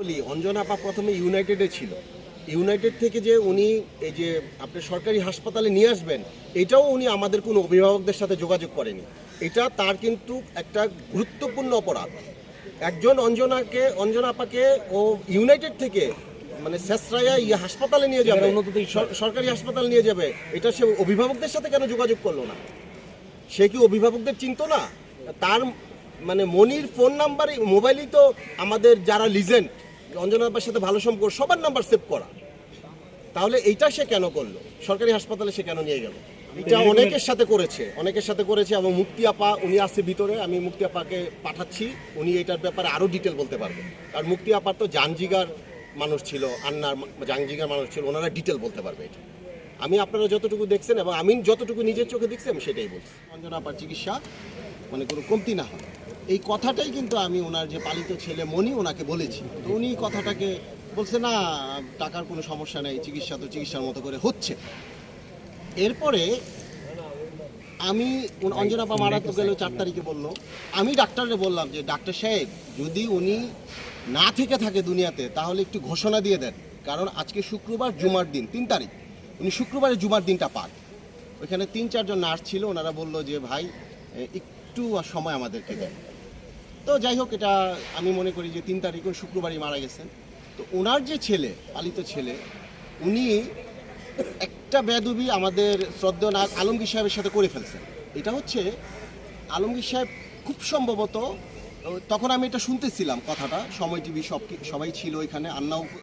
বলি অঞ্জনা আপা প্রথমে ইউনাইটেডে ছিল। ইউনাইটেড থেকে যে উনি এই যে আপনি সরকারি হাসপাতালে নিয়ে আসবেন এটাও উনি আমাদের কোনো অভিভাবকদের সাথে যোগাযোগ করেনি। এটা তার কিন্তু একটা গুরুত্বপূর্ণ অপরাধ। একজন অঞ্জনাকে অঞ্জনা আপাকে ও ইউনাইটেড থেকে মানে শেষরায়া ইয়ে হাসপাতালে নিয়ে যাবে সরকারি। হাসপাতালে নিয়ে যাবে এটা সে অভিভাবকদের সাথে কেন যোগাযোগ করল না? সে কি অভিভাবকদের চিনতো না? তার মানে মনির ফোন নাম্বারই মোবাইলই তো আমাদের যারা লিজেন্ড অঞ্জনা আপার সাথে ভালো সম্পর্ক সবার নাম্বার সেভ করা। তাহলে এইটা সে কেন করল? সরকারি হাসপাতালে সে কেন নিয়ে গেল? এটা অনেকের সাথে করেছে অনেকের সাথে করেছে এবং মুক্তি আপা উনি আসছে ভিতরে আমি মুক্তি আপাকে পাঠাচ্ছি উনি এটার ব্যাপারে আরও ডিটেল বলতে পারবেন। আর মুক্তি আপার তো জাঞ্জিগার মানুষ ছিল আন্নার জাংজিগার মানুষ ছিল ওনারা ডিটেল বলতে পারবে এটা। আমি আপনারা যতটুকু দেখছেন এবং আমি যতটুকু নিজের চোখে দেখছি আমি সেটাই বলছি। অঞ্জনা আপার চিকিৎসা মানে কোনো কমতি না হয়। এই কথাটাই কিন্তু আমি ওনার যে পালিত ছেলে মনি ওনাকে বলেছি। তো উনি কথাটাকে বলছে, না, টাকার কোনো সমস্যা নেই, চিকিৎসা তো চিকিৎসার মতো করে হচ্ছে। এরপরে আমি, উন- অঞ্জনা মারা তো গেল চার তারিখে বলল। আমি ডাক্তাররে বললাম যে, ডাক্তার সাহেব, যদি উনি না থেকে থাকে দুনিয়াতে, তাহলে একটু ঘোষণা দিয়ে দেন। কারণ আজকে শুক্রবার জুমার দিন, তিন তারিখ। উনি শুক্রবারে জুমার দিনটা পান। ওইখানে তিন, চারজন নার্স ছিল, ওনারা বলল যে, ভাই একটু সময় আমাদেরকে দেন। তো যাই হোক, এটা আমি মনে করি যে তিন তারিখ শুক্রবারই মারা গেছেন। তো ওনার যে ছেলে, পালিত ছেলে, উনি একটা বেদবি আমাদের শ্রদ্ধেয় নায়ক আলমগীর সাহেবের সাথে করে ফেলছেন। এটা হচ্ছে আলমগীর সাহেব খুব সম্ভবত, তখন আমি এটা শুনতেছিলাম কথাটা, সময় টিভি সব সবাই ছিল এখানে, আন্নাও